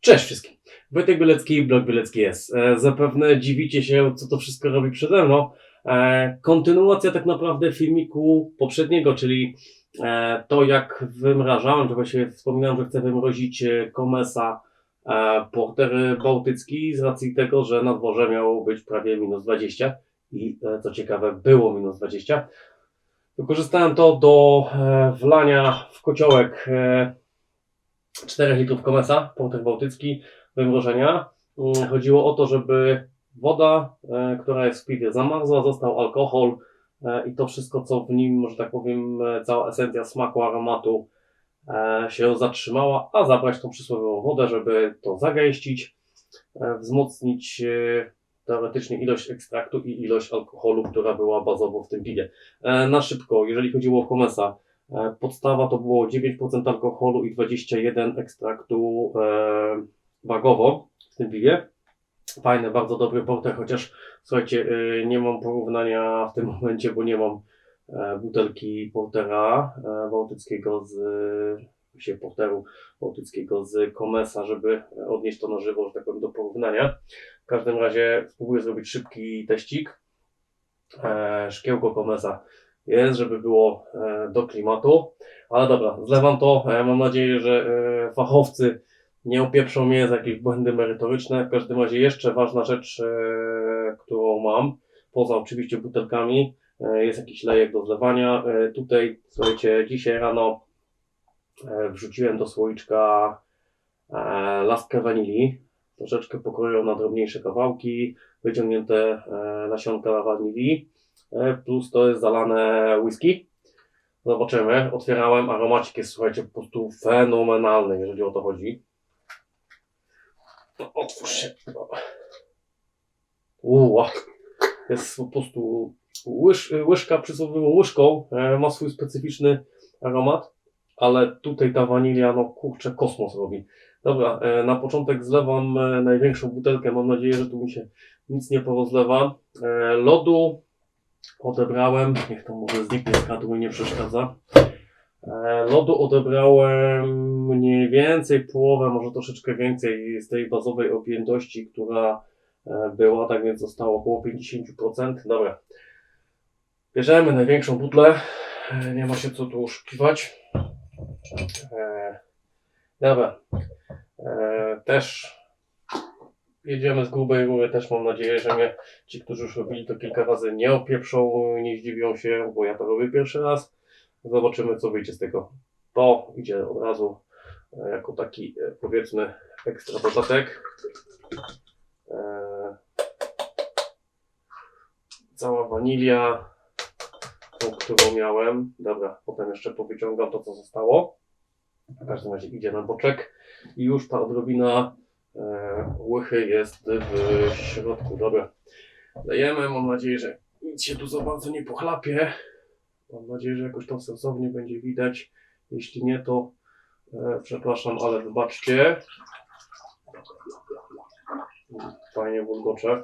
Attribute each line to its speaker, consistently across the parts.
Speaker 1: Cześć wszystkim. Wojtek Bielecki, blog Bielecki jest. Zapewne dziwicie się, co to wszystko robi przede mną. E, kontynuacja tak naprawdę filmiku poprzedniego, czyli e, to jak wymrażałem, to właśnie wspominałem, że chcę wymrozić Komesa e, Porter Bałtycki z racji tego, że na dworze miało być prawie minus 20 i co ciekawe było minus 20. Wykorzystałem to do wlania w kociołek 4 litrów komesa, Porter Bałtycki, wymrożenia. Mm, Chodziło o to, żeby woda, e, która jest w piwie zamarzła, został alkohol e, i to wszystko, co w nim, że tak powiem, e, cała esencja smaku, aromatu się zatrzymała, a zabrać tą przysłowiową wodę, żeby to zagęścić, wzmocnić teoretycznie ilość ekstraktu i ilość alkoholu, która była bazowo w tym piwie. Na szybko, jeżeli chodziło o komesa, Podstawa to było 9% alkoholu i 21 ekstraktu e, wagowo w tym piwie. Fajny, bardzo dobry porter, chociaż słuchajcie, e, nie mam porównania w tym momencie, bo nie mam e, butelki portera e, bałtyckiego z się porteru bałtyckiego z Komesa, żeby odnieść to na żywo, że tak powiem, do porównania. W każdym razie spróbuję zrobić szybki teścik. E, szkiełko Komesa jest, żeby było e, do klimatu. Ale dobra, zlewam to. E, mam nadzieję, że e, fachowcy nie opieprzą mnie za jakieś błędy merytoryczne. W każdym razie jeszcze ważna rzecz, którą mam, poza oczywiście butelkami, jest jakiś lejek do zlewania. Tutaj, słuchajcie, dzisiaj rano wrzuciłem do słoiczka laskę wanilii. Troszeczkę pokroją na drobniejsze kawałki, wyciągnięte nasionka wanilii. E, plus to jest zalane whisky. Zobaczymy. Otwierałem. Aromacik jest, słuchajcie, po prostu fenomenalny, jeżeli o to chodzi. No, otwórz się. Uła. Jest po prostu łyż, łyżka przysłowiową łyżką. E, ma swój specyficzny aromat, ale tutaj ta wanilia, no kurczę, kosmos robi. Dobra, e, na początek zlewam największą butelkę. Mam nadzieję, że tu mi się nic nie porozlewa. Lodu odebrałem, niech to może zniknie z kadru i nie przeszkadza. E, Lodu odebrałem mniej więcej połowę, może troszeczkę więcej z tej bazowej objętości, która e, była, tak więc zostało około 50%. Dobra. Bierzemy największą butlę. E, Nie ma się co tu oszukiwać. Dobra. Też jedziemy z grubej rury. Też mam nadzieję, że mnie ci, którzy już robili to kilka razy, nie opieprzą, nie zdziwią się, bo ja to robię pierwszy raz. Zobaczymy, co wyjdzie z tego. To idzie od razu e, jako taki, e, powiedzmy, ekstra dodatek. E, Cała wanilia, tą, którą miałem. Dobra, potem jeszcze powyciągam to, co zostało. W każdym razie idzie na boczek. I już ta odrobina łychy jest w środku. Dobra. Dajemy, mam nadzieję, że nic się tu za bardzo nie pochlapie. Mam nadzieję, że jakoś to sensownie będzie widać. Jeśli nie, to e, przepraszam, ale wybaczcie. Fajnie bulgocze.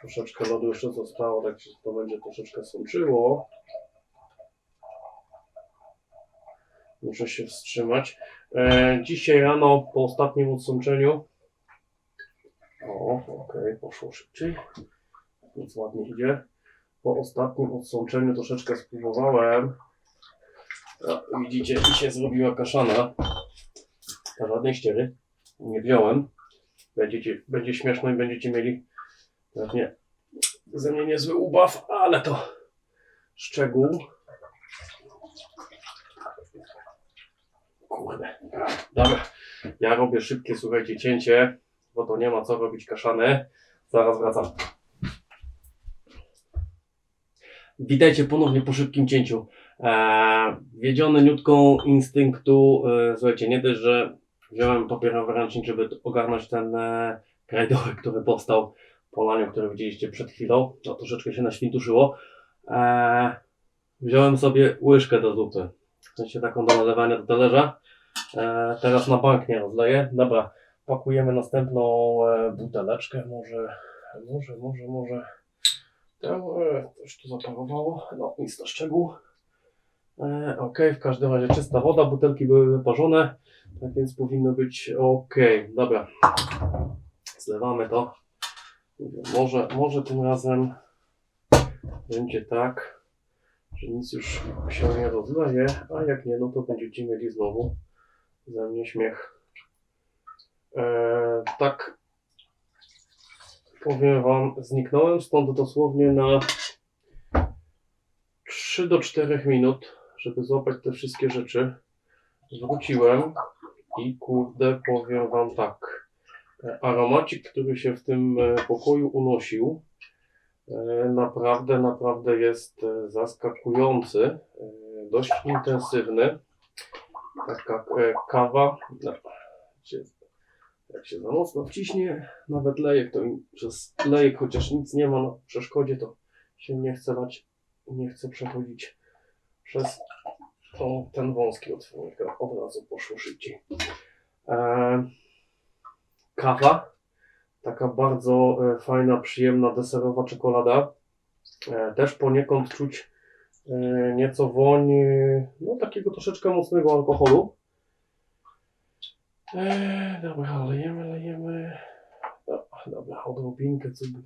Speaker 1: Troszeczkę lodu jeszcze zostało, tak się to będzie troszeczkę sączyło. Muszę się wstrzymać. E, dzisiaj rano po ostatnim odsączeniu. O, okej, poszło szybciej. Nic ładnie idzie. Po ostatnim odsączeniu troszeczkę spróbowałem. O, widzicie, i się zrobiła kaszana. Na żadnej ściery. Nie wziąłem. Będziecie, będzie śmieszno i będziecie mieli pewnie ze mnie niezły ubaw, ale to szczegół. Kurde. Dobra. Ja robię szybkie, słuchajcie, cięcie, bo to nie ma co robić kaszany. Zaraz wracam. Witajcie ponownie po szybkim cięciu. Eee, wiedziony niutką instynktu, e, słuchajcie, nie dość, że wziąłem papierowy ręcznik, żeby ogarnąć ten e, krajdołek, który powstał po laniu, który widzieliście przed chwilą. No troszeczkę się naświntuszyło. Eee, wziąłem sobie łyżkę do zupy. Sensie taką do nalewania do talerza. E, teraz na bank nie rozleję. Dobra, pakujemy następną e, buteleczkę. Może, może, może, może. E, coś tu zaparowało. No, nic na szczegół. E, ok, w każdym razie czysta woda, butelki były wyparzone, tak więc powinno być ok. Dobra, zlewamy to. Może, może tym razem będzie tak, że nic już się nie rozleje, a jak nie, no to będziecie mieli znowu ze mnie śmiech. E, tak, powiem Wam, zniknąłem stąd dosłownie na 3 do 4 minut, żeby złapać te wszystkie rzeczy. Wróciłem i kurde, powiem Wam tak. e, Aromacik, który się w tym e, pokoju unosił, naprawdę, naprawdę jest e, zaskakujący. e, Dość intensywny. Taka e, kawa. No, jak się za mocno wciśnie, nawet lejek, to przez lejek, chociaż nic nie ma na przeszkodzie, to się nie chce lać, nie chce przechodzić przez ten wąski otworek. Od razu poszło szybciej. E, kawa, taka bardzo e, fajna, przyjemna, deserowa czekolada. E, też poniekąd czuć e, nieco woń, no takiego troszeczkę mocnego alkoholu. Eee, dobra, lejemy, lejemy. No, dobra, odrobinkę, co by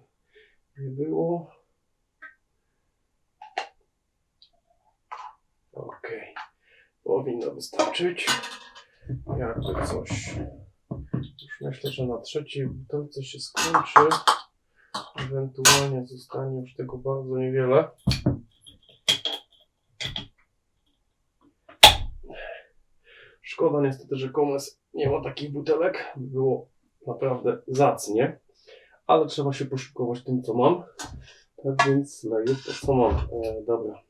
Speaker 1: nie było. Okej, powinno wystarczyć. Jakby coś. Myślę, że na trzeciej butelce się skończy. Ewentualnie zostanie już tego bardzo niewiele. Szkoda niestety, że Komes nie ma takich butelek. Było naprawdę zacnie. Ale trzeba się posiłkować tym, co mam. Tak więc leję to, co mam. E, dobra.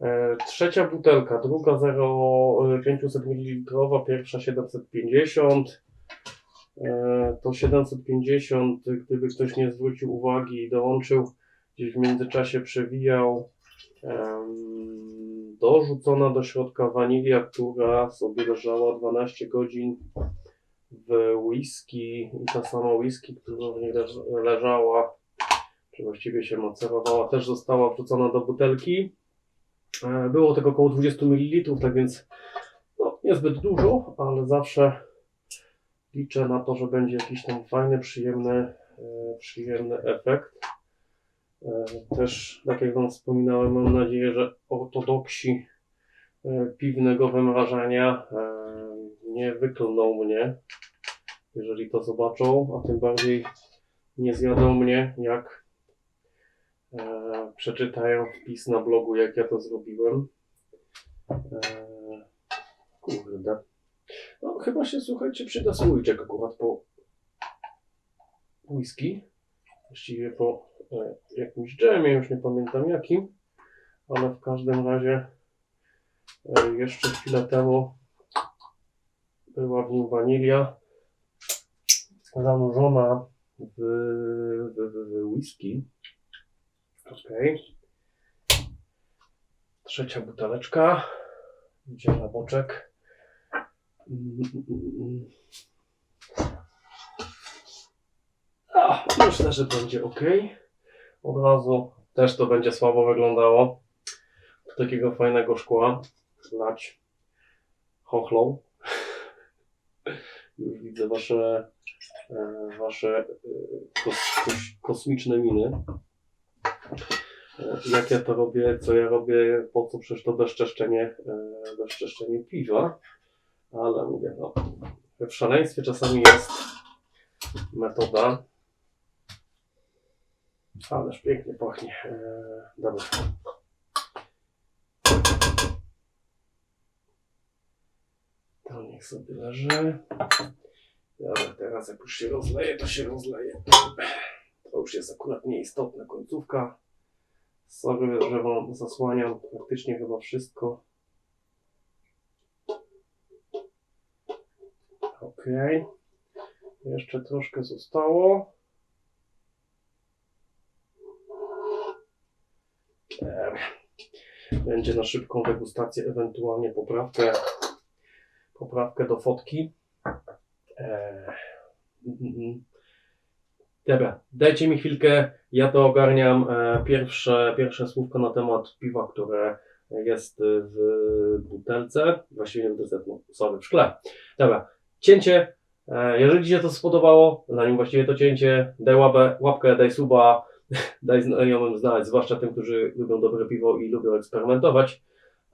Speaker 1: E, trzecia butelka, druga 0,500 ml, pierwsza 750. E, to 750, gdyby ktoś nie zwrócił uwagi i dołączył, gdzieś w międzyczasie przewijał dorzucona do środka wanilia, która sobie leżała 12 godzin w whisky i ta sama whisky, która w niej leż- leżała, czy właściwie się macerowała, też została wrzucona do butelki. E, Było tego około 20 ml, tak więc no, niezbyt dużo, ale zawsze liczę na to, że będzie jakiś tam fajny, przyjemny, e, przyjemny efekt. E, Też, tak jak Wam wspominałem, mam nadzieję, że ortodoksi piwnego wymrażania nie wyklną mnie, jeżeli to zobaczą, a tym bardziej nie zjadą mnie, jak e, przeczytają wpis na blogu, jak ja to zrobiłem. E, kurde. No, chyba się, słuchajcie, przyda słoiczek akurat po whisky. Właściwie po e, jakimś dżemie, już nie pamiętam jakim, ale w każdym razie e, jeszcze chwilę temu była w nim wanilia zanurzona w, w, w, w whisky. Ok. Trzecia buteleczka. Idzie na boczek. A, myślę, że będzie ok. Od razu też to będzie słabo wyglądało. Do takiego fajnego szkła lać chochlą. Już widzę wasze, e, wasze e, kos, kos, kosmiczne miny. Jak ja to robię, co ja robię, po co przecież to bezczeszczenie, e, bezczeszczenie piwa. Ale mówię, no, w szaleństwie czasami jest metoda. Ależ pięknie pachnie. E, dobra. To niech sobie leży. Dobra, teraz jak już się rozleje, to się rozleje. Już jest akurat nieistotna końcówka. Sorry, że wam zasłaniam praktycznie chyba wszystko. Ok. Jeszcze troszkę zostało. Będzie na szybką degustację, ewentualnie poprawkę, poprawkę do fotki. Eee. Dobra, dajcie mi chwilkę, ja to ogarniam. E, pierwsze, pierwsze słówko na temat piwa, które jest w butelce, właściwie nie w butelce, no, w szkle. Dobra, cięcie. E, Jeżeli Ci się to spodobało, zanim właściwie to cięcie, daj łapę, łapkę, daj suba, daj znajomym znać, zwłaszcza tym, którzy lubią dobre piwo i lubią eksperymentować.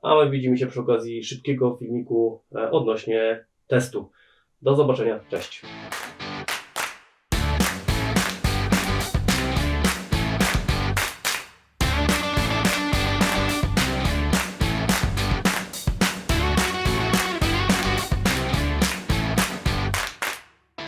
Speaker 1: A my widzimy się przy okazji szybkiego filmiku e, odnośnie testu. Do zobaczenia, cześć.